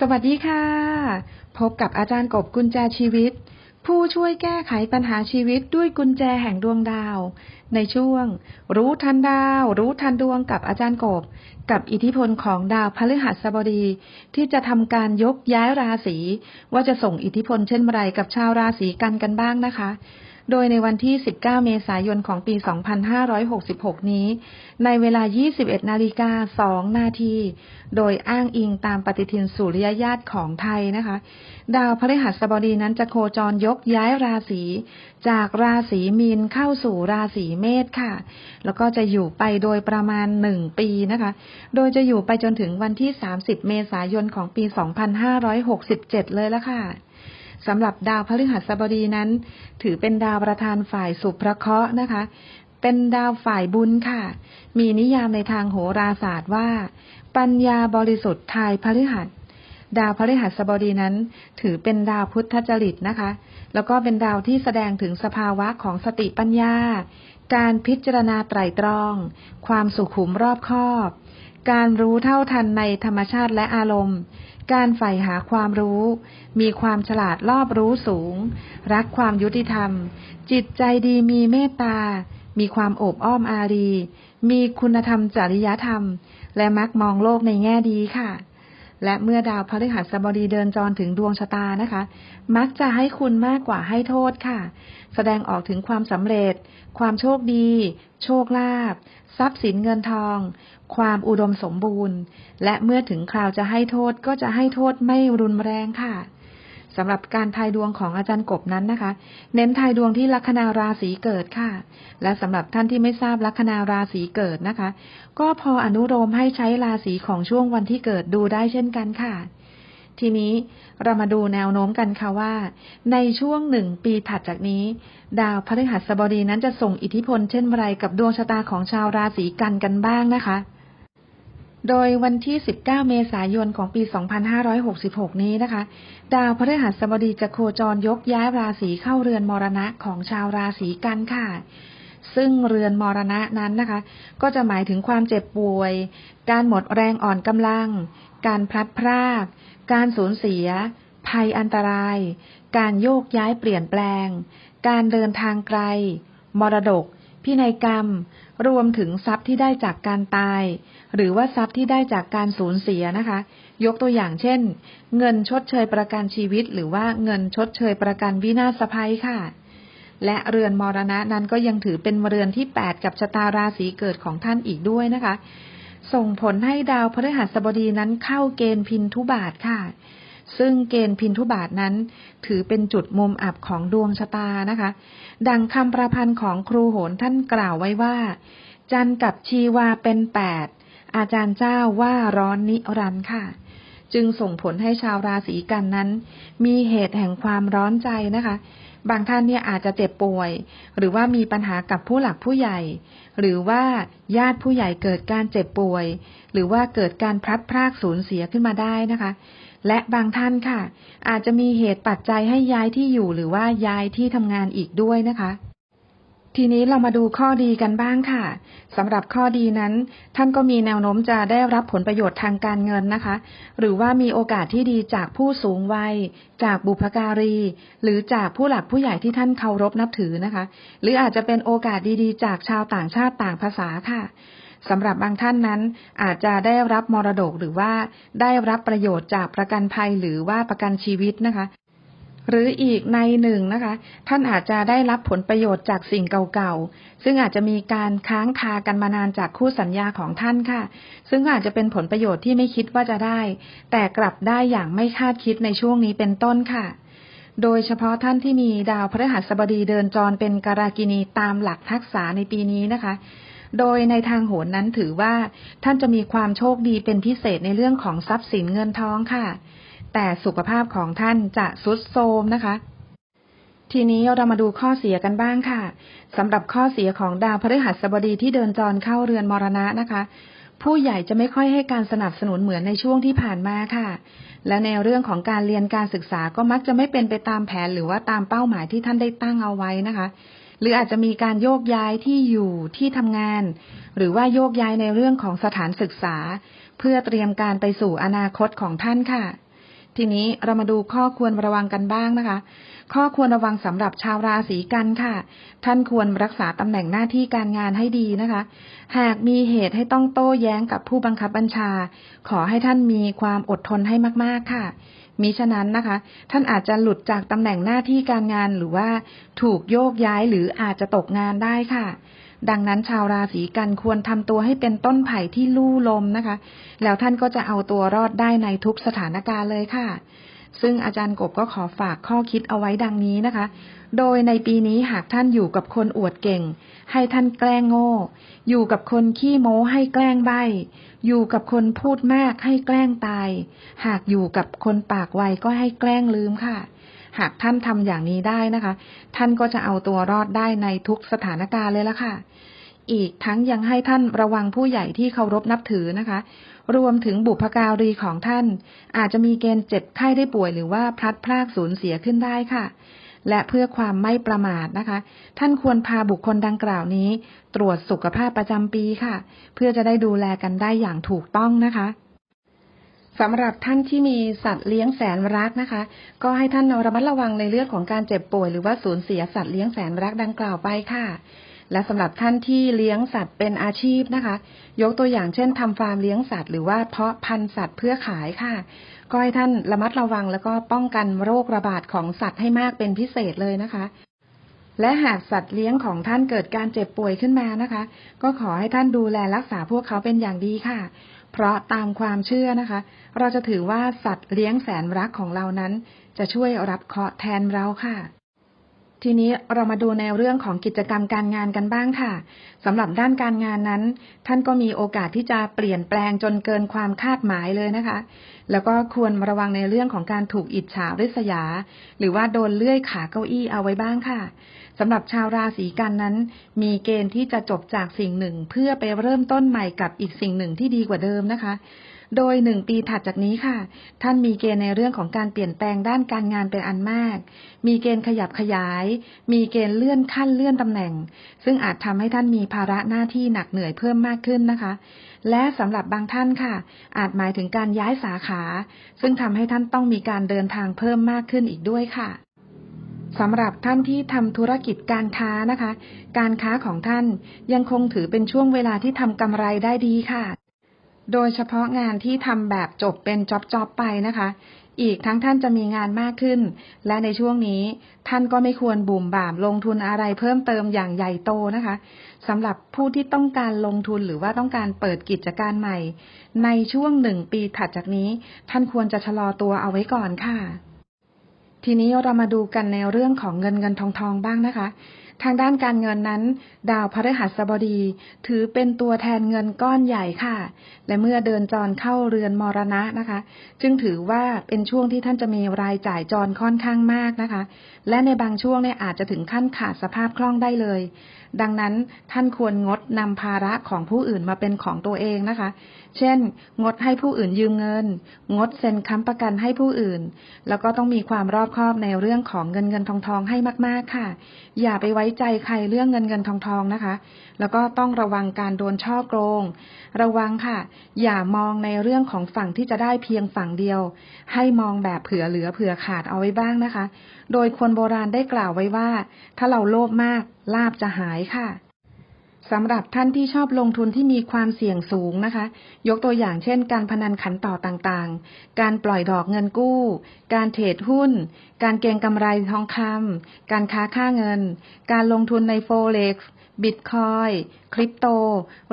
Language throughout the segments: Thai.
สวัสดีค่ะ พบกับอาจารย์กบกุญแจชีวิต ผู้ช่วยแก้ไขปัญหาชีวิตด้วยกุญแจแห่งดวงดาว ในช่วง รู้ทันดาว รู้ทันดวงกับอาจารย์กบ กับอิทธิพลของดาวพฤหัสบดี ที่จะทำการยกย้ายราศีว่าจะส่งอิทธิพลเช่นไรกับชาวราศีกันกันบ้างนะคะ โดยในวันที่ 19 เมษายนของปี 2566 นี้ ในเวลา 21 นาฬิกา 2 นาที โดยอ้างอิงตามปฏิทินสุริยญาตของไทยนะคะ ดาวพฤหัสบดีนั้นจะโคจรยกย้ายราศี จากราศีมีนเข้าสู่ราศีเมษค่ะ แล้วก็จะอยู่ไปโดยประมาณ 1 ปีนะคะ โดยจะอยู่ไปจนถึงวันที่ 30 เมษายนของปี 2567 เลยละค่ะ สำหรับดาวพฤหัสบดีนั้น ถือเป็นดาวประธานฝ่ายสุภเคราะห์นะคะ เป็นดาวฝ่ายบุญค่ะ มีนิยามในทางโหราศาสตร์ว่า ปัญญาบริสุทธิ์ทายพฤหัสดาวพฤหัสบดีนั้น ถือเป็นดาวพุทธจริตนะคะ แล้วก็เป็นดาวที่แสดงถึงสภาวะของสติปัญญา การพิจารณาไตรตรอง ความสุขุมรอบคอบ การรู้เท่าทันในธรรมชาติและอารมณ์ การใฝ่หาความรู้ มีความฉลาดรอบรู้สูง รักความยุติธรรม จิตใจดีมีเมตตา มีความโอบอ้อมอารี มีคุณธรรมจริยธรรม และมักมองโลกในแง่ดีค่ะ และเมื่อดาวพฤหัสบดีเดินจรถึงดวงชะตานะคะ มักจะให้คุณมากกว่าให้โทษค่ะ แสดงออกถึงความสำเร็จ ความโชคดี โชคลาภทรัพย์สินเงินทอง ความอุดมสมบูรณ์ และเมื่อถึงคราวจะให้โทษก็จะให้โทษไม่รุนแรงค่ะ สำหรับการทายดวงของอาจารย์กบนั้นนะคะ เน้นทายดวงที่ลัคนาราศีเกิดค่ะ และสำหรับท่านที่ไม่ทราบลัคนาราศีเกิดนะคะ ก็พออนุโลมให้ใช้ราศีของช่วงวันที่เกิดดูได้เช่นกันค่ะ ทีนี้เรามาดูแนวโน้มกันค่ะว่า ในช่วงหนึ่งปีถัดจากนี้ ดาวพฤหัสบดีนั้นจะส่งอิทธิพลเช่นไรกับดวงชะตาของชาวราศีกันกันบ้างนะคะ โดยวันที่ 19 เมษายนของปี 2566 นี้นะคะ ดาวพฤหัสบดีจะโคจรยกย้ายราศีเข้าเรือนมรณะของชาวราศีกันค่ะ ซึ่งเรือนมรณะนั้นนะคะ ก็จะหมายถึงความเจ็บป่วย การหมดแรงอ่อนกำลัง การพลัดพราก การสูญเสีย ภัยอันตราย การโยกย้ายเปลี่ยนแปลง การเดินทางไกล มรดก พินัยกรรม รวมถึงทรัพย์ที่ได้จากการตาย หรือว่าทรัพย์ที่ได้จากการสูญเสียนะคะ ยกตัวอย่างเช่น เงินชดเชยประกันชีวิต หรือว่าเงินชดเชยประกันวินาศภัยค่ะ และเรือนมรณะนั้นก็ยังถือเป็นเรือนที่ 8 กับชะตาราศีเกิดของท่านอีกด้วยนะคะ ส่งผลให้ดาวพฤหัสบดีนั้นเข้าเกณฑ์พินทุบาทค่ะ ซึ่งเกณฑ์พินทุบาทนั้น ถือเป็นจุดมุมอับของดวงชะตานะคะ ดังคำประพันธ์ของครูโหนท่านกล่าวไว้ว่า จันกับชีวาเป็นแปด อาจารย์เจ้าว่าร้อนนิรันด์ค่ะ จึงส่งผลให้ชาวราศีกันนั้น มีเหตุแห่งความร้อนใจนะคะ บางท่านเนี่ยอาจจะเจ็บป่วย หรือว่ามีปัญหากับผู้หลักผู้ใหญ่ หรือว่าญาติผู้ใหญ่เกิดการเจ็บป่วย หรือว่าเกิดการพลัดพรากสูญเสียขึ้นมาได้นะคะและบางท่านค่ะ อาจจะมีเหตุปัจจัยให้ย้ายที่อยู่หรือว่าย้ายที่ทำงานอีกด้วยนะคะ ทีนี้เรามาดูข้อดีกันบ้างค่ะสำหรับข้อดีนั้น ท่านก็มีแนวโน้มจะได้รับผลประโยชน์ทางการเงินนะคะ หรือว่ามีโอกาสที่ดีจากผู้สูงวัย จากบุพการี หรือจากผู้หลักผู้ใหญ่ที่ท่านเคารพนับถือนะคะ หรืออาจจะเป็นโอกาสดีๆ จากชาวต่างชาติต่างภาษาค่ะสำหรับบางท่านนั้นอาจจะได้รับมรดกหรือว่าได้รับประโยชน์จากประกันภัยหรือว่าประกันชีวิตนะคะ หรืออีกในหนึ่งนะคะ ท่านอาจจะได้รับผลประโยชน์จากสิ่งเก่าๆ ซึ่งอาจจะมีการค้างคากันมานานจากคู่สัญญาของท่านค่ะ ซึ่งอาจจะเป็นผลประโยชน์ที่ไม่คิดว่าจะได้ แต่กลับได้อย่างไม่คาดคิดในช่วงนี้เป็นต้นค่ะ โดยเฉพาะท่านที่มีดาวพฤหัสบดีเดินจรเป็นการากินีตามหลักทักษะในปีนี้นะคะ โดยในทางโหนนั้นถือว่า ท่านจะมีความโชคดีเป็นพิเศษในเรื่องของทรัพย์สินเงินทองค่ะ แต่สุขภาพของท่านจะสุดโทรมนะคะ ทีนี้เรามาดูข้อเสียกันบ้างค่ะสำหรับข้อเสียของดาวพฤหัสบดีที่เดินจรเข้าเรือนมรณะนะคะ ผู้ใหญ่จะไม่ค่อยให้การสนับสนุนเหมือนในช่วงที่ผ่านมาค่ะ และในเรื่องของการเรียนการศึกษาก็มักจะไม่เป็นไปตามแผนหรือว่าตามเป้าหมายที่ท่านได้ตั้งเอาไว้นะคะหรืออาจจะมีการโยกย้ายที่อยู่ที่ทำงาน หรือว่าโยกย้ายในเรื่องของสถานศึกษา เพื่อเตรียมการไปสู่อนาคตของท่านค่ะ ทีนี้เรามาดูข้อควรระวังกันบ้างนะคะ ข้อควรระวังสำหรับชาวราศีกันค่ะ ท่านควรรักษาตำแหน่งหน้าที่การงานให้ดีนะคะ หากมีเหตุให้ต้องโต้แย้งกับผู้บังคับบัญชา ขอให้ท่านมีความอดทนให้มาก ๆค่ะมิฉะนั้นนะคะ ท่านอาจจะหลุดจากตำแหน่งหน้าที่การงานหรือว่าถูกโยกย้ายหรืออาจจะตกงานได้ค่ะ ดังนั้นชาวราศีกันควรทำตัวให้เป็นต้นไผ่ที่ลู่ลมนะคะ แล้วท่านก็จะเอาตัวรอดได้ในทุกสถานการณ์เลยค่ะ ซึ่งอาจารย์กบก็ขอฝากข้อคิดเอาไว้ดังนี้นะคะ โดยในปีนี้หากท่านอยู่กับคนอวดเก่ง ให้ท่านแกล้งโง่ อยู่กับคนขี้โม้ให้แกล้งใบ อยู่กับคนพูดมากให้แกล้งตาย หากอยู่กับคนปากไวก็ให้แกล้งลืมค่ะ หากท่านทำอย่างนี้ได้นะคะ ท่านก็จะเอาตัวรอดได้ในทุกสถานการณ์เลยละค่ะ อีกทั้งยังให้ท่านระวังผู้ใหญ่ที่เคารพนับถือนะคะ รวมถึงบุพการีของท่าน อาจจะมีเกณฑ์เจ็บไข้ได้ป่วยหรือว่าพลัดพรากสูญเสียขึ้นได้ค่ะและเพื่อความไม่ประมาทนะคะ ท่านควรพาบุคคลดังกล่าวนี้ ตรวจสุขภาพประจำปีค่ะ เพื่อจะได้ดูแลกันได้อย่างถูกต้องนะคะ สำหรับท่านที่มีสัตว์เลี้ยงแสนรักนะคะ ก็ให้ท่านระมัดระวังในเรื่องของการเจ็บป่วยหรือว่าสูญเสียสัตว์เลี้ยงแสนรักดังกล่าวไปค่ะ และสำหรับท่านที่เลี้ยงสัตว์เป็นอาชีพนะคะ ยกตัวอย่างเช่นทำฟาร์มเลี้ยงสัตว์หรือว่าเพาะพันธุ์สัตว์เพื่อขายค่ะ ก็ให้ท่านระมัดระวังแล้วก็ป้องกันโรคระบาดของสัตว์ให้มากเป็นพิเศษเลยนะคะและหากสัตว์เลี้ยงของท่านเกิดการเจ็บป่วยขึ้นมานะคะ ก็ขอให้ท่านดูแลรักษาพวกเขาเป็นอย่างดีค่ะ เพราะตามความเชื่อนะคะ เราจะถือว่าสัตว์เลี้ยงแสนรักของเรานั้น จะช่วยรับเคราะห์แทนเราค่ะ ทีนี้เรามาดูในเรื่องของกิจกรรมการงานกันบ้างค่ะสำหรับด้านการงานนั้น ท่านก็มีโอกาสที่จะเปลี่ยนแปลงจนเกินความคาดหมายเลยนะคะ แล้วก็ควรระวังในเรื่องของการถูกอิจฉาริษยา หรือว่าโดนเลื่อยขาเก้าอี้เอาไว้บ้างค่ะสำหรับชาวราศีกันนั้น มีเกณฑ์ที่จะจบจากสิ่งหนึ่ง เพื่อไปเริ่มต้นใหม่กับอีกสิ่งหนึ่งที่ดีกว่าเดิมนะคะ โดยหนึ่งปีถัดจากนี้ค่ะ ท่านมีเกณฑ์ในเรื่องของการเปลี่ยนแปลงด้านการงานเป็นอันมาก มีเกณฑ์ขยับขยาย มีเกณฑ์เลื่อนขั้นเลื่อนตำแหน่ง ซึ่งอาจทำให้ท่านมีภาระหน้าที่หนักเหนื่อยเพิ่มมากขึ้นนะคะ และสำหรับบางท่านค่ะ อาจหมายถึงการย้ายสาขา ซึ่งทำให้ท่านต้องมีการเดินทางเพิ่มมากขึ้นอีกด้วยค่ะสำหรับท่านที่ทำธุรกิจการค้านะคะ การค้าของท่านยังคงถือเป็นช่วงเวลาที่ทำกำไรได้ดีค่ะ โดยเฉพาะงานที่ทำแบบจบเป็นจ็อบๆไปนะคะ อีกทั้งท่านจะมีงานมากขึ้น และในช่วงนี้ท่านก็ไม่ควรบุ่มบ่ามลงทุนอะไรเพิ่มเติมอย่างใหญ่โตนะคะสำหรับผู้ที่ต้องการลงทุนหรือว่าต้องการเปิดกิจการใหม่ ในช่วงหนึ่งปีถัดจากนี้ ท่านควรจะชะลอตัวเอาไว้ก่อนค่ะ ทีนี้เรามาดูกันในเรื่องของเงินเงินทองทองบ้างนะคะ ทางด้านการเงินนั้น ดาวพฤหัสบดี ถือเป็นตัวแทนเงินก้อนใหญ่ค่ะ และเมื่อเดินจรเข้าเรือนมรณะนะคะ จึงถือว่าเป็นช่วงที่ท่านจะมีรายจ่ายจรค่อนข้างมากนะคะ และในบางช่วงเนี่ยอาจจะถึงขั้นขาดสภาพคล่องได้เลย ดังนั้นท่านควรงดนำภาระของผู้อื่นมาเป็นของตัวเองนะคะ เช่น งดให้ผู้อื่นยืมเงิน งดเซ็นค้ำประกันให้ผู้อื่น แล้วก็ต้องมีความรอบคอบในเรื่องของเงินเงินทองทองให้มาก ๆค่ะ อย่าไปไว้ใจใครเรื่องเงินเงินทองทองนะคะ แล้วก็ต้องระวังการโดนช่อโกง ระวังค่ะ อย่ามองในเรื่องของฝั่งที่จะได้เพียงฝั่งเดียว ให้มองแบบเผื่อเหลือเผื่อขาดเอาไว้บ้างนะคะ โดยคนโบราณได้กล่าวไว้ว่า ถ้าเราโลภมากลาบจะหายค่ะ สำหรับท่านที่ชอบลงทุนที่มีความเสี่ยงสูงนะคะ ยกตัวอย่างเช่น การพนันขันต่อต่างๆ การปล่อยดอกเงินกู้ การเทรดหุ้น การเก็งกำไรทองคำ การค้าค่าเงิน การลงทุนในโฟเล็กซ์บิตคอย คริปโต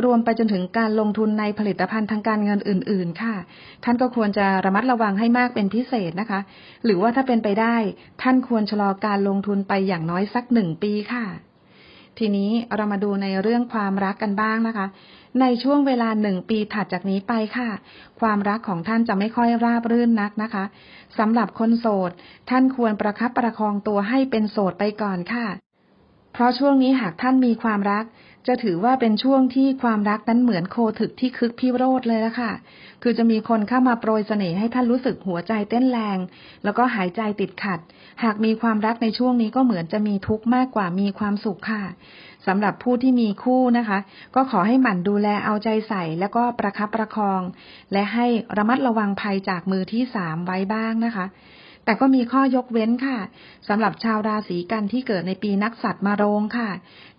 รวมไปจนถึงการลงทุนในผลิตภัณฑ์ทางการเงินอื่น ๆ ค่ะ ท่านก็ควรจะระมัดระวังให้มากเป็นพิเศษนะคะ หรือว่าถ้าเป็นไปได้ ท่านควรชะลอการลงทุนไปอย่างน้อยสักหนึ่งปีค่ะ ทีนี้เรามาดูในเรื่องความรักกันบ้างนะคะ ในช่วงเวลาหนึ่งปีถัดจากนี้ไปค่ะ ความรักของท่านจะไม่ค่อยราบรื่นนักนะคะสำหรับคนโสด ท่านควรประคับประคองตัวให้เป็นโสดไปก่อนค่ะ เพราะช่วงนี้หากท่านมีความรัก จะถือว่าเป็นช่วงที่ความรักนั้นเหมือนโคถึกที่คึกพิโรธเลยละค่ะ คือจะมีคนเข้ามาโปรยเสน่ห์ให้ท่านรู้สึกหัวใจเต้นแรง แล้วก็หายใจติดขัด หากมีความรักในช่วงนี้ก็เหมือนจะมีทุกข์มากกว่ามีความสุขค่ะสำหรับผู้ที่มีคู่นะคะ ก็ขอให้หมั่นดูแลเอาใจใส่ แล้วก็ประคับประคอง และให้ระมัดระวังภัยจากมือที่สามไว้บ้างนะคะ แต่ก็มีข้อยกเว้นค่ะสำหรับชาวราศีกันที่เกิดในปีนักสัตว์มาโรงค่ะ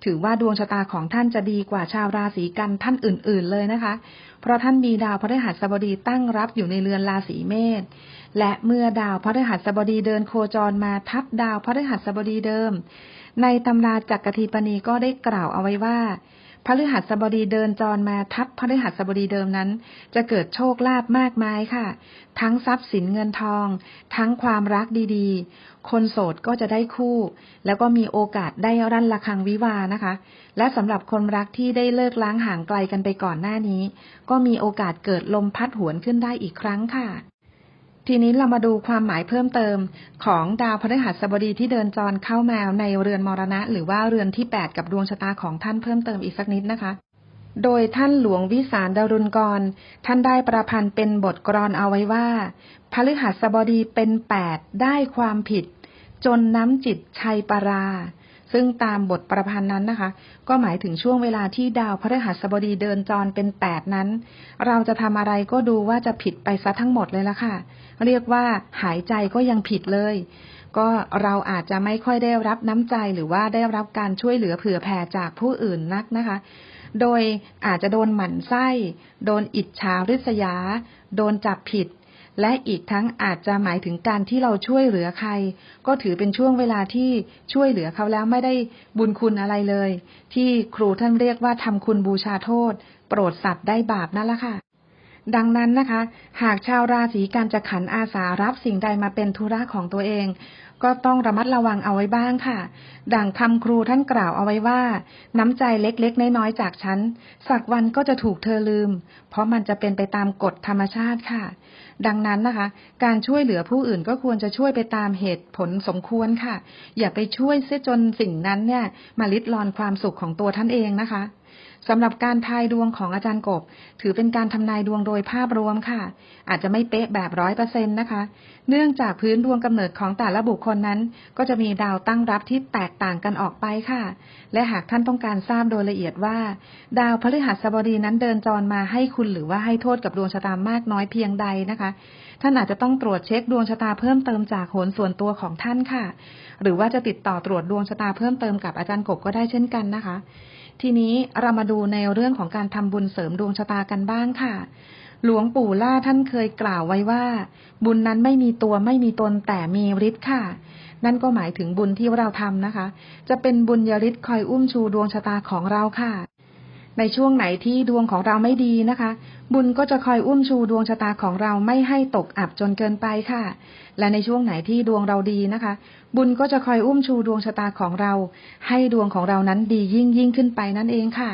ถือว่าดวงชะตาของท่านจะดีกว่าชาวราศีกันท่านอื่น ๆ เลยนะคะ เพราะท่านมีดาวพฤหัสบดีตั้งรับอยู่ในเรือนราศีเมษและเมื่อดาวพฤหัสบดีเดินโคจรมาทับดาวพฤหัสบดีเดิม ในตำราจักรทีปณีก็ได้กล่าวเอาไว้ว่า พฤหัสบดีเดินจรมาทับพฤหัสบดีเดิมนั้น จะเกิดโชคลาภมากมายค่ะ ทั้งทรัพย์สินเงินทอง ทั้งความรักดีๆ คนโสดก็จะได้คู่ แล้วก็มีโอกาสได้รั่นระคังวิวานะคะ และสำหรับคนรักที่ได้เลิกล้างห่างไกลกันไปก่อนหน้านี้ ก็มีโอกาสเกิดลมพัดหวนขึ้นได้อีกครั้งค่ะ ทีนี้เรามาดูความหมายเพิ่มเติมของดาวพฤหัสบดีที่เดินจรเข้ามาในเรือนมรณะ หรือว่าเรือนที่ 8 กับดวงชะตาของท่านเพิ่มเติมอีกสักนิดนะคะ โดยท่านหลวงวิสารดารุณกร ท่านได้ประพันธ์เป็นบทกรอนเอาไว้ว่าพฤหัสบดีเป็นแปดได้ความผิด จนน้ำจิตชัยปรา ซึ่งตามบทประพันธ์นั้นนะคะ ก็หมายถึงช่วงเวลาที่ดาวพฤหัสบดีเดินจรเป็นแปดนั้น เราจะทำอะไรก็ดูว่าจะผิดไปซะทั้งหมดเลยละค่ะ เรียกว่าหายใจก็ยังผิดเลย ก็เราอาจจะไม่ค่อยได้รับน้ำใจหรือว่าได้รับการช่วยเหลือเผื่อแผ่จากผู้อื่นนักนะคะ โดยอาจจะโดนหมั่นไส้ โดนอิจฉาริษยา โดนจับผิด และอีกทั้งอาจจะหมายถึงการที่เราช่วยเหลือใคร ก็ถือเป็นช่วงเวลาที่ช่วยเหลือเขาแล้วไม่ได้บุญคุณอะไรเลย ที่ครูท่านเรียกว่าทำคุณบูชาโทษ โปรดสัตว์ได้บาปนั่นแหละค่ะ ดังนั้นนะคะ หากชาวราศีกันจะขันอาสารับสิ่งใดมาเป็นธุระของตัวเอง ก็ต้องระมัดระวังเอาไว้บ้างค่ะ ดังคำครูท่านกล่าวเอาไว้ว่า น้ำใจเล็กๆ น้อยๆ จากฉัน สักวันก็จะถูกเธอลืม เพราะมันจะเป็นไปตามกฎธรรมชาติค่ะ ดังนั้นนะคะ การช่วยเหลือผู้อื่นก็ควรจะช่วยไปตามเหตุผลสมควรค่ะ อย่าไปช่วยเสียจนสิ่งนั้นเนี่ย มาลิดรอนความสุขของตัวท่านเองนะคะ สำหรับการทายดวงของอาจารย์กบ ถือเป็นการทำนายดวงโดยภาพรวมค่ะ อาจจะไม่เป๊ะแบบร้อยเปอร์เซ็นต์นะคะ เนื่องจากพื้นดวงกำเนิดของแต่ละบุคคลนั้น ก็จะมีดาวตั้งรับที่แตกต่างกันออกไปค่ะ และหากท่านต้องการทราบโดยละเอียดว่า ดาวพฤหัสบดีนั้นเดินจรมาให้คุณหรือว่าให้โทษกับดวงชะตามากน้อยเพียงใดนะคะ ท่านอาจจะต้องตรวจเช็คดวงชะตาเพิ่มเติมจากโหนส่วนตัวของท่านค่ะ หรือว่าจะติดต่อตรวจดวงชะตาเพิ่มเติมกับอาจารย์กบก็ได้เช่นกันนะคะ ทีนี้เรามาดูในเรื่องของการทำบุญเสริมดวงชะตากันบ้างค่ะ หลวงปู่ล่าท่านเคยกล่าวไว้ว่า บุญนั้นไม่มีตัวไม่มีตนแต่มีฤทธิ์ค่ะ นั่นก็หมายถึงบุญที่เราทำนะคะ จะเป็นบุญยฤทธิ์คอยอุ้มชูดวงชะตาของเราค่ะ ในช่วงไหนที่ดวงของเราไม่ดีนะคะ บุญก็จะคอยอุ้มชูดวงชะตาของเราไม่ให้ตกอับจนเกินไปค่ะ และในช่วงไหนที่ดวงเราดีนะคะ บุญก็จะคอยอุ้มชูดวงชะตาของเรา ให้ดวงของเรานั้นดียิ่งยิ่งขึ้นไปนั่นเองค่ะ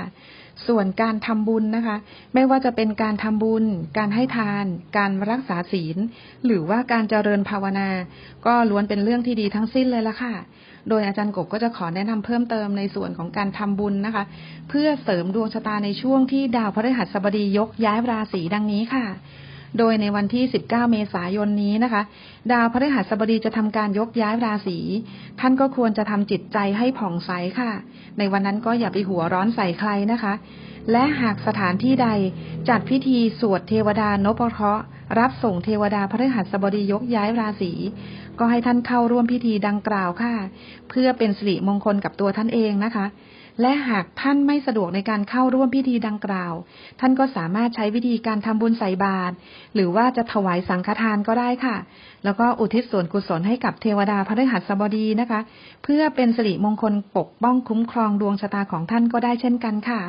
ส่วนการทำบุญนะคะ ไม่ว่าจะเป็นการทำบุญ การให้ทาน การรักษาศีล หรือว่าการเจริญภาวนา ก็ล้วนเป็นเรื่องที่ดีทั้งสิ้นเลยละค่ะ โดยอาจารย์กบก็จะขอแนะนำเพิ่มเติมในส่วนของการทำบุญนะคะ เพื่อเสริมดวงชะตาในช่วงที่ดาวพฤหัสบดียกย้ายราศีดังนี้ค่ะ โดยในวันที่ 19 เมษายนนี้นะคะ ดาวพฤหัสบดีจะทำการยกย้ายราศีท่านก็ควรจะทำจิตใจให้ผ่องใสค่ะ ในวันนั้นก็อย่าไปหัวร้อนใส่ใครนะคะ และหากสถานที่ใดจัดพิธีสวดเทวดานพเคราะห์ รับส่งเทวดาพฤหัสบดียกย้ายราศี ก็ให้ท่านเข้าร่วมพิธีดังกล่าวค่ะ เพื่อเป็นสิริมงคลกับตัวท่านเองนะคะ และหากท่านไม่สะดวกในการเข้าร่วมพิธีดังกล่าว ท่านก็สามารถใช้วิธีการทำบุญใส่บาตรหรือว่าจะถวายสังฆทานก็ได้ค่ะ แล้วก็อุทิศส่วนกุศลให้กับเทวดาพฤหัสบดีนะคะ เพื่อเป็นสิริมงคลปกป้องคุ้มครองดวงชะตาของท่านก็ได้เช่นกันค่ะ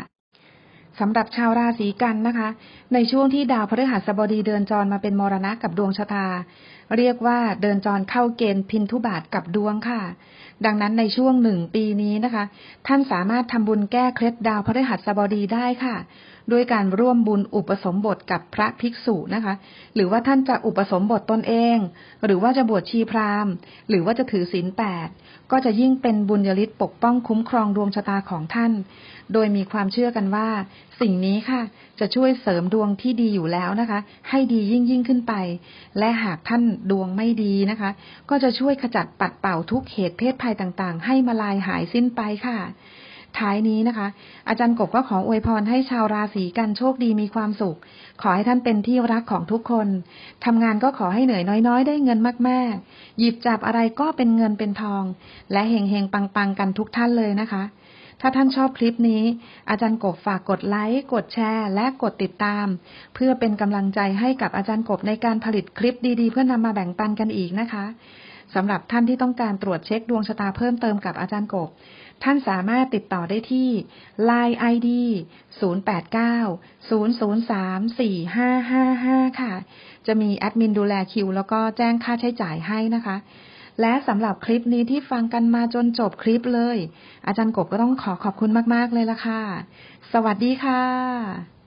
สำหรับชาวราศีกันนะคะ ในช่วงที่ดาวพฤหัสบดีเดินจรมาเป็นมรณะกับดวงชะตา เรียกว่าเดินจรเข้าเกณฑ์พินทุบาทกับดวงค่ะ ดังนั้นในช่วงหนึ่งปีนี้นะคะ ท่านสามารถทำบุญแก้เคล็ดดาวพฤหัสบดีได้ค่ะ ด้วยการร่วมบุญอุปสมบทกับพระภิกษุนะคะ หรือว่าท่านจะอุปสมบทตนเอง หรือว่าจะบวชชีพราหมณ์ หรือว่าจะถือศีลแปดก็จะยิ่งเป็นบุญยฤทธิ์ปกป้องคุ้มครองดวงชะตาของท่าน โดยมีความเชื่อกันว่า สิ่งนี้ค่ะ จะช่วยเสริมดวงที่ดีอยู่แล้วนะคะ ให้ดียิ่งยิ่งขึ้นไป และหากท่านดวงไม่ดีนะคะ ก็จะช่วยขจัดปัดเป่าทุกเหตุเพศภัยต่างๆ ให้มาลายหายสิ้นไปค่ะ ท้ายนี้นะคะ อาจารย์กบก็ขออวยพรให้ชาวราศีกันโชคดีมีความสุข ขอให้ท่านเป็นที่รักของทุกคนทำงานก็ขอให้เหนื่อยน้อยๆ ได้เงินมากๆ หยิบจับอะไรก็เป็นเงินเป็นทอง และเฮงๆปังๆกันทุกท่านเลยนะคะ ถ้าท่านชอบคลิปนี้ อาจารย์กบฝากกดไลค์กดแชร์ และกดติดตาม เพื่อเป็นกำลังใจให้กับอาจารย์กบในการผลิตคลิปดีๆ เพื่อนำมาแบ่งปันกันอีกนะคะ สำหรับท่านที่ต้องการตรวจเช็คดวงชะตาเพิ่มเติมกับอาจารย์กบ ท่านสามารถติดต่อได้ที่ Line ID 0890034555 ค่ะ จะมีแอดมินดูแลคิว แล้วก็แจ้งค่าใช้จ่ายให้นะคะและสำหรับคลิปนี้ที่ฟังกันมาจนจบคลิปเลย อาจารย์กบก็ต้องขอขอบคุณมาก ๆ เลยละค่ะ สวัสดีค่ะ